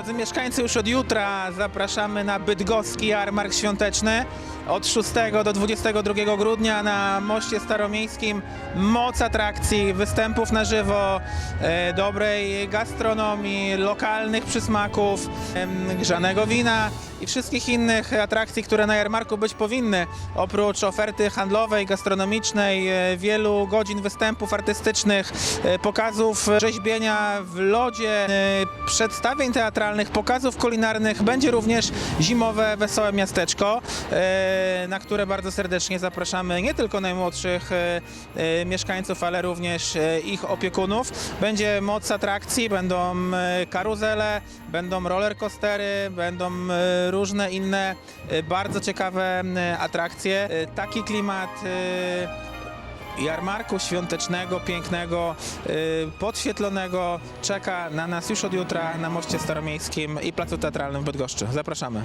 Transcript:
Drodzy mieszkańcy, już od jutra zapraszamy na bydgoski jarmark świąteczny. Od 6 do 22 grudnia na moście staromiejskim moc atrakcji, występów na żywo, e, dobrej gastronomii, lokalnych przysmaków, grzanego wina i wszystkich innych atrakcji, które na jarmarku być powinny. Oprócz oferty handlowej, gastronomicznej, e, wielu godzin występów artystycznych, e, pokazów rzeźbienia w lodzie, e, przedstawień teatralnych, pokazów kulinarnych. Będzie również zimowe Wesołe Miasteczko, na które bardzo serdecznie zapraszamy nie tylko najmłodszych mieszkańców, ale również ich opiekunów. Będzie moc atrakcji, będą karuzele, będą rollercoastery, będą różne inne e, bardzo ciekawe atrakcje. E, Taki klimat e, jarmarku świątecznego, pięknego, y, podświetlonego czeka na nas już od jutra na moście staromiejskim i placu teatralnym w Bydgoszczy. Zapraszamy.